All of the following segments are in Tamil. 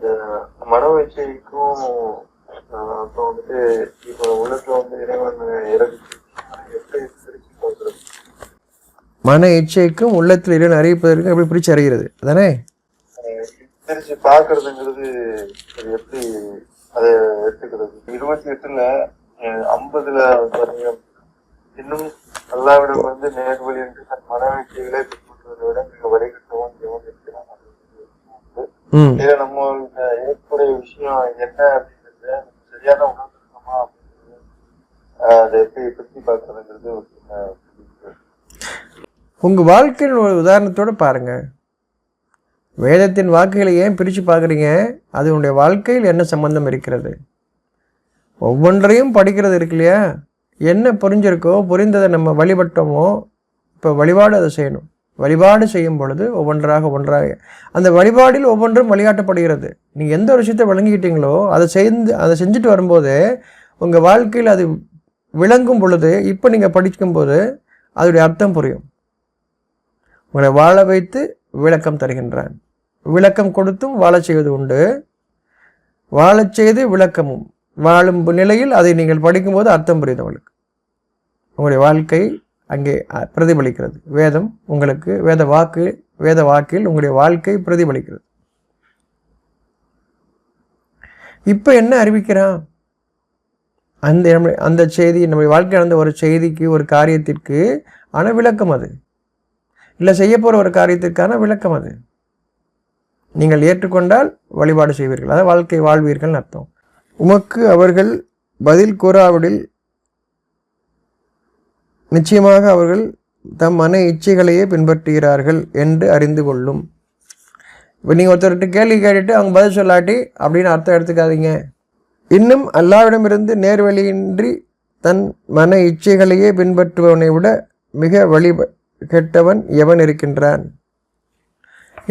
இந்த மனவச்சைக்கும் அப்புறம் வந்துட்டு இப்போ உள்ளத்துல வந்து இறைவன் இறகு எப்படி பிரிச்சு பார்க்கறது மன இச்சைக்கும் உள்ளத்தில் இறைவன் அறிவிப்பதற்கும் எப்படி பிரிச்சு அறிகிறது. அதானே? பிரிச்சு பாக்குறதுங்கிறது எப்படி அதை எடுத்துக்கிறது? இருபத்தி எட்டுல ஐம்பதுல பாருங்க இன்னும் அல்லாவிடம் வந்து நேர்வழி என்று தன் மனவச்சைகளை பின்பற்றுவதை விட மிக வழிகட்டவும் தேவன் இதுல நம்ம ஏற்புடைய விஷயம் என்ன அப்படிங்கறது சரியான உணர்ந்துருக்கோமா அப்படிங்கிறது ஆஹ் அதை எப்படி பிரிச்சு பார்க்கறதுங்கிறது ஒரு. உங்கள் வாழ்க்கையின் ஒரு உதாரணத்தோட பாருங்க. வேதத்தின் வாக்குகளை ஏன் பிரித்து பார்க்குறீங்க? அது உங்களுடைய வாழ்க்கையில் என்ன சம்பந்தம் இருக்கிறது? ஒவ்வொன்றையும் படிக்கிறது இருக்கு இல்லையா? என்ன புரிஞ்சிருக்கோ புரிந்ததை நம்ம வழிபட்டோமோ இப்போ வழிபாடு அதை செய்யணும். வழிபாடு செய்யும் பொழுது ஒவ்வொன்றாக ஒன்றாக அந்த வழிபாடில் ஒவ்வொன்றும் வழிகாட்டப்படுகிறது. நீங்கள் எந்த ஒரு விஷயத்தை விளங்கிக்கிட்டீங்களோ அதை செய்து அதை செஞ்சுட்டு வரும்போது உங்கள் வாழ்க்கையில் அது விளங்கும் பொழுது இப்போ நீங்கள் படிக்கும்போது அதோடைய அர்த்தம் புரியும். உங்களை வாழ வைத்து விளக்கம் தருகின்றான். விளக்கம் கொடுத்தும் வாழச் செய்வது உண்டு. வாழச் செய்து விளக்கமும் வாழும் நிலையில் அதை நீங்கள் படிக்கும்போது அர்த்தம் புரியுது உங்களுக்கு. உங்களுடைய வாழ்க்கை அங்கே பிரதிபலிக்கிறது. வேதம் உங்களுக்கு வேத வாக்கு வேத வாக்கில் உங்களுடைய வாழ்க்கை பிரதிபலிக்கிறது. இப்போ என்ன அறிவிக்கிறான்? அந்த அந்த செய்தி நம்முடைய வாழ்க்கை நடந்த ஒரு செய்திக்கு ஒரு காரியத்திற்கு ஆன விளக்கம் அது. இல்லை செய்ய போகிற ஒரு காரியத்திற்கான விளக்கம் அது. நீங்கள் ஏற்றுக்கொண்டால் வழிபாடு செய்வீர்கள். அதாவது வாழ்க்கை வாழ்வீர்கள் அர்த்தம். உமக்கு அவர்கள் பதில் கூறாவிடில் நிச்சயமாக அவர்கள் தம் மன இச்சைகளையே பின்பற்றுகிறார்கள் என்று அறிந்து கொள்ளும். இப்போ நீங்கள் ஒருத்தர்கிட்ட கேள்வி கேட்டுட்டு அவங்க பதில் சொல்லாட்டி அப்படின்னு அர்த்தம் எடுத்துக்காதீங்க. இன்னும் அல்லாவிடமிருந்து நேர்வழியின்றி தன் மன இச்சைகளையே பின்பற்றுபவனை விட மிக வழி கெட்டவன் எவன் இருக்கின்றான்?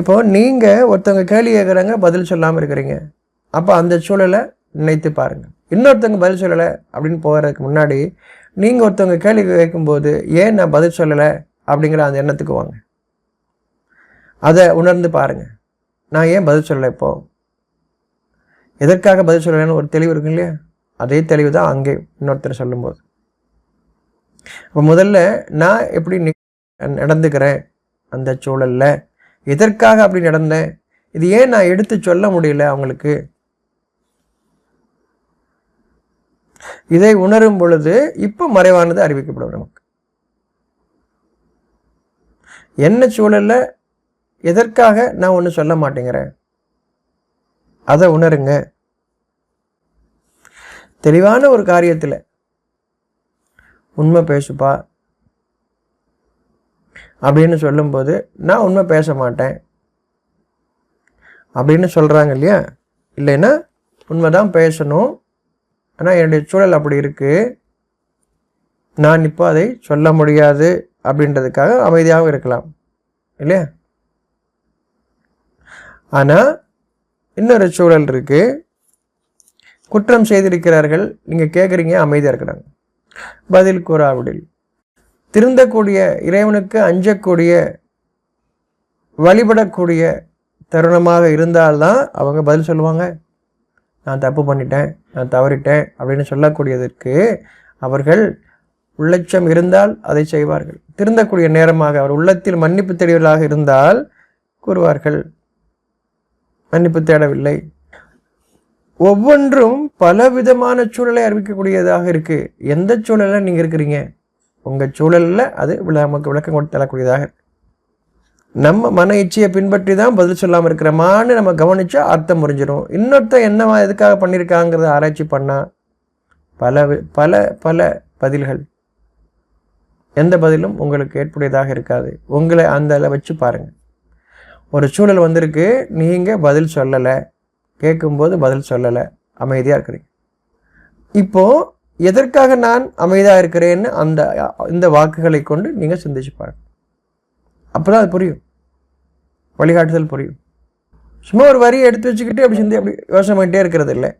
இப்போ நீங்கள் ஒருத்தவங்க கேள்வி கேட்குறாங்க பதில் சொல்லாமல் இருக்கிறீங்க. அப்போ அந்த சூழலை நினைத்து பாருங்கள் இன்னொருத்தவங்க பதில் சொல்லலை அப்படின்னு போகிறதுக்கு முன்னாடி நீங்கள் ஒருத்தவங்க கேள்வி கேட்கும்போது ஏன் நான் பதில் சொல்லலை அப்படிங்கிற அந்த எண்ணத்துக்கு வாங்க. அதை உணர்ந்து பாருங்கள் நான் ஏன் பதில் சொல்லலை இப்போ? எதற்காக பதில் சொல்லலைன்னு ஒரு தெளிவு இருக்கு இல்லையா? அதே தெளிவு தான் அங்கே இன்னொருத்தர் சொல்லும்போது. அப்போ முதல்ல நான் எப்படி நடந்துக்கிறேன் அந்த சூழலில்? எதற்காக அப்படி நடந்தேன்? இது ஏன் நான் எடுத்து சொல்ல முடியல அவங்களுக்கு? இதை உணரும் பொழுது இப்போ மறைவானது அறிவிக்கப்படும் நமக்கு. என்ன சூழலில் எதற்காக நான் ஒன்று சொல்ல மாட்டேங்கிறேன்? அதை உணருங்க. தெளிவான ஒரு காரியத்தில் உண்மை பேசுப்பா அப்படின்னு சொல்லும்போது நான் உண்மை பேச மாட்டேன். அப்படின்னு சொல்கிறாங்க இல்லையா? இல்லைன்னா உண்மை தான் பேசணும். ஆனால் என்னுடைய சூழல் அப்படி இருக்குது நான் இப்போ அதை சொல்ல முடியாது அப்படின்றதுக்காக அமைதியாகவும் இருக்கலாம். இல்லையா? ஆனால் இன்னொரு சூழல் இருக்குது குற்றம் செய்திருக்கிறார்கள். நீங்கள் கேட்குறீங்க அமைதியாக இருக்கிறாங்க பதில் கூறாவிடில் திருந்தக்கூடிய இறைவனுக்கு அஞ்சக்கூடிய வழிபடக்கூடிய தருணமாக இருந்தால்தான் அவங்க பதில் சொல்லுவாங்க. நான் தப்பு பண்ணிட்டேன் நான் தவறிட்டேன் அப்படின்னு சொல்லக்கூடியதற்கு அவர்கள் உள்ளட்சம் இருந்தால் அதை செய்வார்கள். திருந்தக்கூடிய நேரமாக அவர் உள்ளத்தில் மன்னிப்பு தேடியவர்களாக இருந்தால் கூறுவார்கள் மன்னிப்பு தேடவில்லை. ஒவ்வொன்றும் பலவிதமான சூழலை அறிவிக்கக்கூடியதாக இருக்குது எந்த சூழலில் நீங்கள் இருக்கிறீங்க? உங்கள் சூழலில் அது நமக்கு விளக்கம் கொடுத்து தரக்கூடியதாக இருக்குது நம்ம மன இச்சையை பின்பற்றி தான் பதில் சொல்லாமல் இருக்கிறோமான்னு நம்ம கவனித்தா அர்த்தம் புரிஞ்சிடும் இன்னொருத்த என்ன எதுக்காக பண்ணியிருக்காங்கிறத ஆராய்ச்சி பண்ணால் பல பல பல பதில்கள். எந்த பதிலும் உங்களுக்கு ஏற்புடையதாக இருக்காது. உங்களை அந்த இதில் வச்சு பாருங்கள் ஒரு சூழல் வந்திருக்கு நீங்கள் பதில் சொல்லலை. கேட்கும்போது பதில் சொல்லலை. அமைதியாக இருக்கிறீங்க. இப்போது எதற்காக நான் அமைதியாக இருக்கிறேன்னு அந்த இந்த வாக்குகளை கொண்டு நீங்கள் சிந்திச்சு பாருங்கள் அப்போ தான் அது புரியும். வழிகாட்டுதல் புரியும். சும்மா ஒரு வரியை எடுத்து வச்சுக்கிட்டு அப்படி சிந்தி அப்படி யோசனை பண்ணிட்டே இருக்கிறது இல்லை.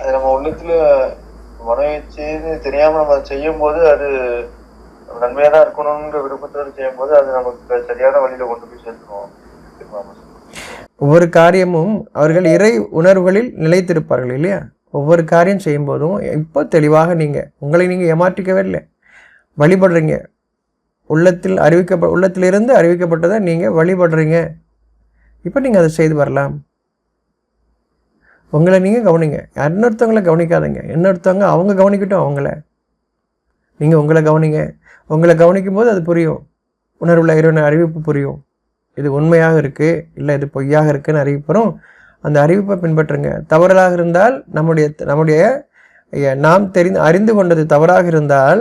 அது நம்ம உள்ளத்துல மனவச்சைன்னு தெரியாம நம்ம அதை செய்யும் போது அது நன்மையா தான் இருக்கணும்ன்ற விருப்பத்தோடு செய்யும் போது அது நமக்கு சரியான வழியில கொண்டு போய் சேர்த்துரும் ஒவ்வொரு காரியமும் அவர்கள் இறை உணர்வுகளில் நிலைத்திருப்பார்கள் இல்லையா? ஒவ்வொரு காரியம் செய்யும்போதும் இப்போ தெளிவாக நீங்கள் உங்களை நீங்கள் ஏமாற்றிக்கவே இல்லை. வழிபடுறீங்க. உள்ளத்தில் அறிவிக்கப்ப உள்ளத்திலிருந்து அறிவிக்கப்பட்டதை நீங்கள் வழிபடுறீங்க. இப்போ நீங்கள் அதை செய்து வரலாம். உங்களை நீங்கள் கவனிங்க. இன்னொருத்தவங்களை கவனிக்காதீங்க. இன்னொருத்தவங்க அவங்க கவனிக்கட்டும் அவங்கள. நீங்கள் உங்களை கவனிங்க. உங்களை கவனிக்கும் போது அது புரியும். உணர்வுள்ள இறைவன அறிவிப்பு புரியும். இது உண்மையாக இருக்குது இல்லை இது பொய்யாக இருக்குன்னு அறிவிப்போம் அந்த அறிவிப்பை பின்பற்றுங்க. தவறாக இருந்தால் நம்முடைய நம்முடைய நாம் தெரிந்து அறிந்து கொண்டது தவறாக இருந்தால்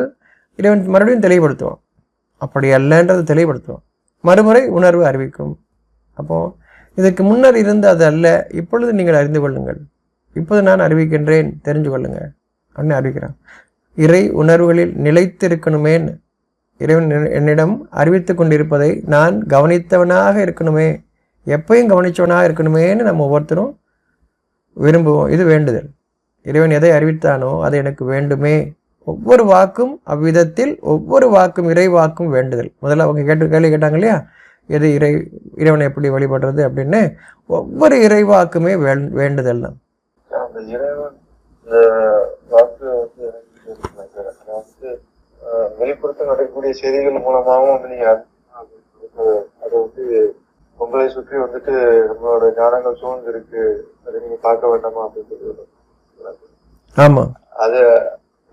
இறைவன் மறுபடியும் தெளிவுபடுத்துவோம் அப்படி அல்லன்றது தெளிவுபடுத்துவோம். மறுமுறை உணர்வு அறிவிக்கும். அப்போது இதற்கு முன்னர் இருந்து அது அல்ல இப்பொழுது நீங்கள் அறிந்து கொள்ளுங்கள். இப்போது நான் அறிவிக்கின்றேன் தெரிஞ்சு கொள்ளுங்க அப்படின்னு அறிவிக்கிறான். இறை உணர்வுகளில் நிலைத்திருக்கணுமேன்னு இறைவன் என்னிடம் அறிவித்து கொண்டிருப்பதை நான் கவனித்தவனாக இருக்கணுமே. எப்பயும் கவனித்தவனாக இருக்கணுமேன்னு நம்ம ஒவ்வொருத்தரும் விரும்புவோம். இது வேண்டுதல். இறைவன் எதை அறிவித்தானோ அது எனக்கு வேண்டுமே. ஒவ்வொரு வாக்கும் அவ்விதத்தில் ஒவ்வொரு வாக்கும் இறை வாக்கும் வேண்டுதல். முதல்ல அவங்க கேட்டு கேள்வி கேட்டாங்க இல்லையா எது இறை இறைவனை எப்படி வழிபடுறது அப்படின்னு. ஒவ்வொரு இறை வாக்குமே வேண் வேண்டுதல். தான் வெளிப்படுத்த நடக்கக்கூடிய செய்திகள் மூலமாகவும் வந்து நீங்க அது வந்து உங்களை சுற்றி வந்துட்டு நம்மளோட ஞானங்கள் சூழ்ந்து இருக்கு அதை நீங்க பார்க்க வேண்டாமா அப்படின்னு சொல்லி ஆமாம் அது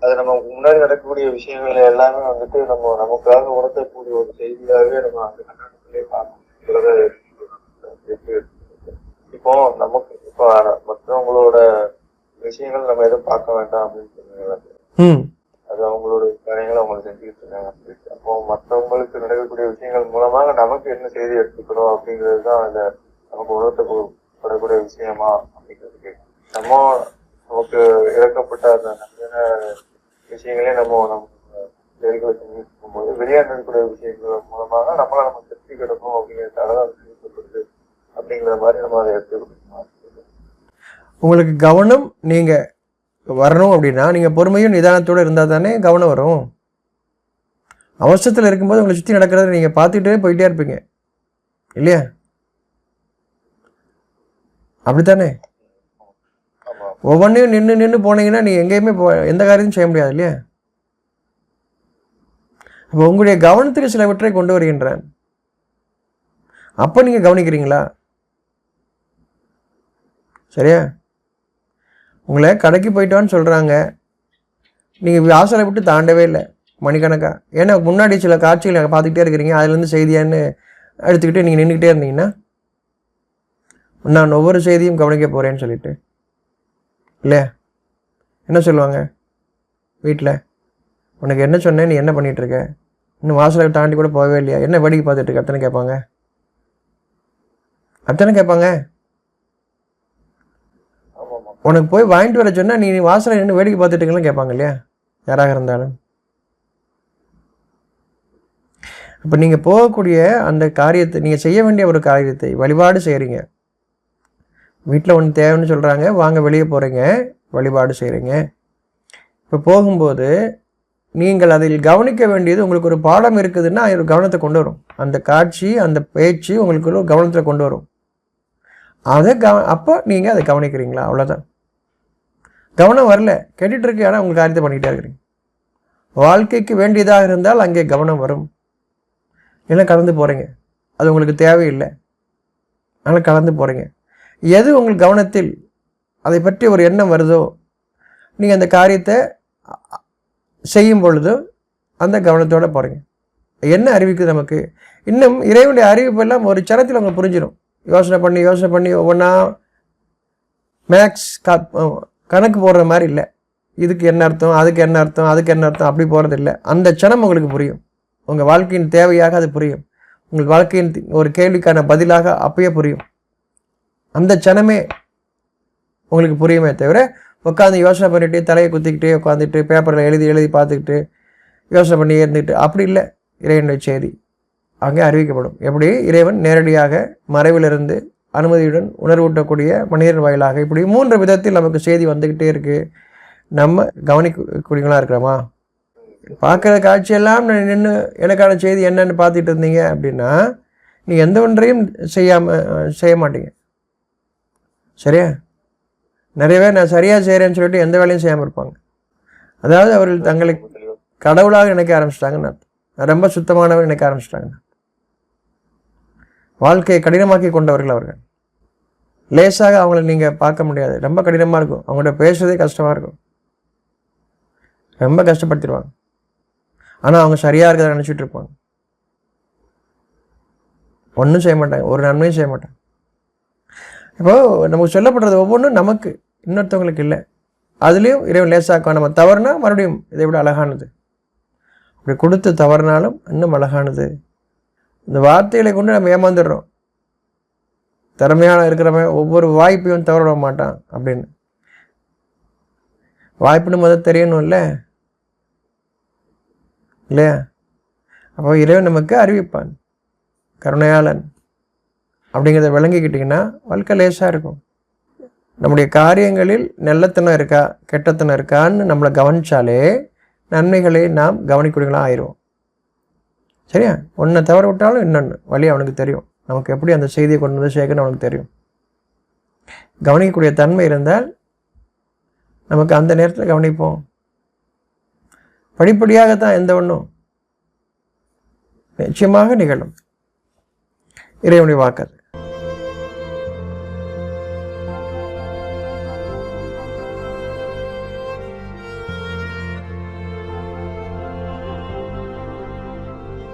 அது நம்ம முன்னாடி நடக்கக்கூடிய விஷயங்கள் எல்லாமே வந்துட்டு நம்ம நமக்காக உணர்த்தக்கூடிய ஒரு செய்தியாகவே நம்ம அந்த கண்ணாடிக்குள்ளே இருக்கு. இப்போ நமக்கு இப்போ மற்றவங்களோட விஷயங்கள் நம்ம எதுவும் பார்க்க வேண்டாம் அப்படின்னு ம் அது அவங்களோட காரியங்களை அவங்க செஞ்சுக்கிட்டு இருக்காங்க அப்படின்னு. அப்போ மற்றவங்களுக்கு நடக்கக்கூடிய விஷயங்கள் மூலமாக நமக்கு என்ன செய்தி எடுத்துக்கணும் அப்படிங்கிறது தான் அந்த நமக்கு உணர்த்தப்படக்கூடிய விஷயமா அப்படிங்கிறதுக்கு நம்ம நமக்கு இறக்கப்பட்ட அந்த நல்ல விஷயங்களே நம்ம நம்ம செயல்களை செஞ்சுட்டு இருக்கும்போது வெளியே விஷயங்கள் மூலமாக நம்மளை நம்ம திருப்திக்கிடணும் அப்படிங்கிறதால தான் அது செய்யப்படுது அப்படிங்கிற மாதிரி நம்ம அதை எடுத்துக்கணும் உங்களுக்கு கவனம் நீங்கள் வரணும் அப்படின்னா நீங்கள் பொறுமையும் நிதானத்தோடு இருந்தால் தானே கவனம் வரும். அவசரத்தில் இருக்கும்போது உங்களை சுற்றி நடக்கிறத நீங்கள் பார்த்துக்கிட்டே போயிட்டே இருப்பீங்க. இல்லையா? அப்படித்தானே? ஒவ்வொன்றையும் நின்று நின்று போனீங்கன்னா நீங்கள் எங்கேயுமே போ எந்த காரியத்தையும் செய்ய முடியாது இல்லையா? அப்போ உங்களுடைய கவனத்துக்கு சிலவற்றை கொண்டு வருகின்றேன் அப்போ நீங்கள் கவனிக்கிறீங்களா? சரியா? உங்களை கடைக்கு போயிட்டோன்னு சொல்கிறாங்க நீங்கள் வாசலை விட்டு தாண்டவே இல்லை மணிக்கணக்காக ஏன்னா முன்னாடி சில காட்சிகளை பார்த்துக்கிட்டே இருக்கிறீங்க. அதுலேருந்து செய்தியான்னு எடுத்துக்கிட்டு நீங்கள் நின்றுக்கிட்டே இருந்தீங்கன்னா நான் ஒவ்வொரு செய்தியும் கவனிக்க போகிறேன்னு சொல்லிட்டு. இல்லையா என்ன சொல்லுவாங்க? வீட்டில் உனக்கு என்ன சொன்னேன் நீ என்ன பண்ணிகிட்ருக்க இருக்க இன்னும் வாசலை தாண்டி கூட போகவே இல்லையா? என்ன வேடிக்கை பார்த்துட்டு இருக்க அத்தனை கேட்பாங்க. அத்தனை கேட்பாங்க. உனக்கு போய் வாங்கிட்டு வர சொன்னால் நீ வாசலை நின்று வேடிக்கை பார்த்துட்டு கேட்பாங்க இல்லையா? யாராக இருந்தாலும். அப்போ நீங்கள் போகக்கூடிய அந்த காரியத்தை நீங்கள் செய்ய வேண்டிய ஒரு காரியத்தை வழிபாடு செய்கிறீங்க வீட்டில் ஒன்று தேவைன்னு சொல்கிறாங்க வாங்க வெளியே போகிறீங்க வழிபாடு செய்கிறீங்க இப்போ போகும்போது நீங்கள் அதில் கவனிக்க வேண்டியது உங்களுக்கு ஒரு பாடம் இருக்குதுன்னா அது ஒரு கவனத்தை கொண்டு வரும். அந்த காட்சி அந்த பேச்சு உங்களுக்கு ஒரு கவனத்தில் கொண்டு வரும். அதை கவ அப்போ நீங்கள் அதை கவனிக்கிறீங்களா? அவ்வளோதான் கவனம் வரல. கேட்டுட்டு இருக்கு ஆனால் உங்கள் காரியத்தை பண்ணிக்கிட்டே இருக்கிறீங்க. வாழ்க்கைக்கு வேண்டியதாக இருந்தால் அங்கே கவனம் வரும். இல்லை கலந்து போகிறீங்க அது உங்களுக்கு தேவையில்லை. அதனால் கலந்து போகிறீங்க எது உங்கள் கவனத்தில் அதை பற்றி ஒரு எண்ணம் வருதோ நீங்கள் அந்த காரியத்தை செய்யும் பொழுது அந்த கவனத்தோடு போகிறீங்க என்ன அறிவிக்குது நமக்கு? இன்னும் இறைவனுடைய அறிவிப்பெல்லாம் ஒரு சரத்தில் அவங்க புரிஞ்சிடும் யோசனை பண்ணி யோசனை பண்ணி ஒவ்வொன்றா மேக்ஸ் கணக்கு போடுற மாதிரி இல்லை. இதுக்கு என்ன அர்த்தம் அதுக்கு என்ன அர்த்தம் அதுக்கு என்ன அர்த்தம் அப்படி போகிறது இல்லை. அந்த க்ஷணம் உங்களுக்கு புரியும். உங்கள் வாழ்க்கையின் தேவையாக அது புரியும். உங்கள் வாழ்க்கையின் ஒரு கேள்விக்கான பதிலாக அப்பயே புரியும். அந்த க்ஷணமே உங்களுக்கு புரியுமே தவிர உட்காந்து யோசனை பண்ணிவிட்டு தலையை குத்திக்கிட்டு உட்காந்துட்டு பேப்பரில் எழுதி எழுதி பார்த்துக்கிட்டு யோசனை பண்ணி இருந்துக்கிட்டு அப்படி இல்லை. இறைவனுடைய செய்தி அங்கே அறிவிக்கப்படும். எப்படி? இறைவன் நேரடியாக மறைவிலிருந்து அனுமதியுடன் உணர்வூட்டக்கூடிய மனிதன் வாயிலாக இப்படி மூன்று விதத்தில் நமக்கு செய்தி வந்துக்கிட்டே இருக்குது நம்ம கவனிக்கக்கூடியவங்களாக இருக்கிறோமா? பார்க்குற காட்சியெல்லாம் நின்று எனக்கான செய்தி என்னென்னு பார்த்துட்டு இருந்தீங்க அப்படின்னா நீ எந்த ஒன்றையும் செய்யாமல் செய்ய மாட்டீங்க. சரியா? நிறைய பேர் நான் சரியாக செய்கிறேன்னு சொல்லிட்டு எந்த வேலையும் செய்யாமல் இருப்பாங்க. அதாவது அவர்கள் தங்களை கடவுளாக நினைக்க ஆரம்பிச்சிட்டாங்கன்னு அர்த்தம். ரொம்ப சுத்தமானவர் நினைக்க ஆரம்பிச்சிட்டாங்க வாழ்க்கையை கடினமாக்கி கொண்டவர்கள் அவர்கள். லேசாக அவங்கள நீங்கள் பார்க்க முடியாது. ரொம்ப கடினமாக இருக்கும். அவங்கள்ட்ட பேசுறதே கஷ்டமாக இருக்கும். ரொம்ப கஷ்டப்படுத்திடுவாங்க. ஆனால் அவங்க சரியாக இருக்கிறத நினச்சிட்டு இருப்பாங்க. ஒன்றும் செய்ய மாட்டாங்க. ஒரு நன்மையும் செய்ய மாட்டாங்க. இப்போது நமக்கு சொல்லப்படுறது ஒவ்வொன்றும் நமக்கு இன்னொருத்தவங்களுக்கு இல்லை. அதுலேயும் இறைவன் லேசாக்குவான் நம்ம தவறுனா மறுபடியும் இதை விட அழகானது. அப்படி கொடுத்து தவறுனாலும் இன்னும் அழகானது. இந்த வார்த்தைகளை கொண்டு நம்ம ஏமாந்துடுறோம். திறமையான இருக்கிறவன் ஒவ்வொரு வாய்ப்பையும் தவற மாட்டான் அப்படின்னு. வாய்ப்புன்னு முதல் தெரியணும் இல்லை? இல்லையா? அப்போ இறைவன் நமக்கு அறிவிப்பான். கருணையாளன். அப்படிங்கிறத விளங்கிக்கிட்டிங்கன்னா வாழ்க்கை லேசாக இருக்கும். நம்முடைய காரியங்களில் நல்லத்தனம் இருக்கா கெட்டத்தனம் இருக்கான்னு நம்மளை கவனிச்சாலே நன்மைகளை நாம் கவனிக்கூடியவங்களாக ஆயிடுவோம். சரியா? ஒன்றை தவற விட்டாலும் இன்னொன்று வழி அவனுக்கு தெரியும். நமக்கு எப்படி அந்த செய்தியை கொண்டு வந்து சேர்க்கணும் அவனுக்கு தெரியும். கவனிக்கக்கூடிய தன்மை இருந்தால் நமக்கு அந்த நேரத்தில் கவனிப்போம். படிப்படியாகத்தான் எந்த ஒன்றும் நிச்சயமாக நிகழும். இறைவனுடைய வாக்கது